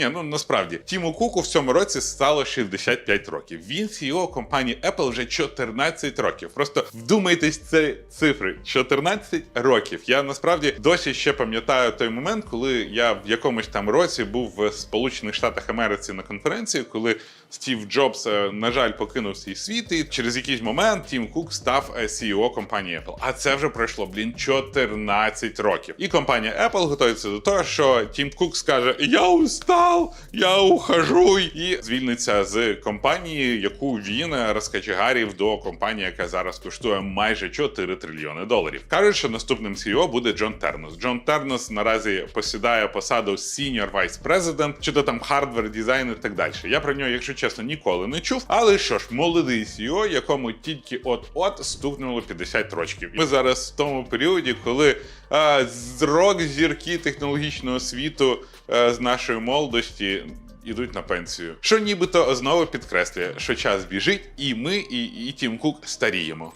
Ні, ну насправді Тіму Куку в цьому році стало 65 років. Він CEO компанії Apple вже 14 років. Просто вдумайтесь це цифри. 14 років. Я насправді досі ще пам'ятаю той момент, коли я в якомусь там році був в Сполучених Штатах Америці на конференції, коли Стів Джобс, е, на жаль, покинув свій світ, і через якийсь момент Тім Кук став е, CEO компанії Apple. А це вже пройшло, блін, 14 років. І компанія Apple готується до того, що Тім Кук скаже: Я устал, я ухожу, і звільниться з компанії, яку він розкачегарів до компанії, яка зараз коштує майже 4 трильйони доларів. Кажуть, що наступним CEO буде Джон Тернос. Джон Тернос наразі посідає посаду Senior Vice President, чи то там хардвер, дизайн і так далі. Я про нього, якщо чесно, ніколи не чув. Але що ж, молодий CEO, якому тільки от-от стукнуло 50 років. Ми зараз в тому періоді, коли з рок зірки технологічного світу е, з нашої молодості. Ідуть на пенсію, що нібито знову підкреслює, що час біжить, і ми, і, і Тім Кук старіємо.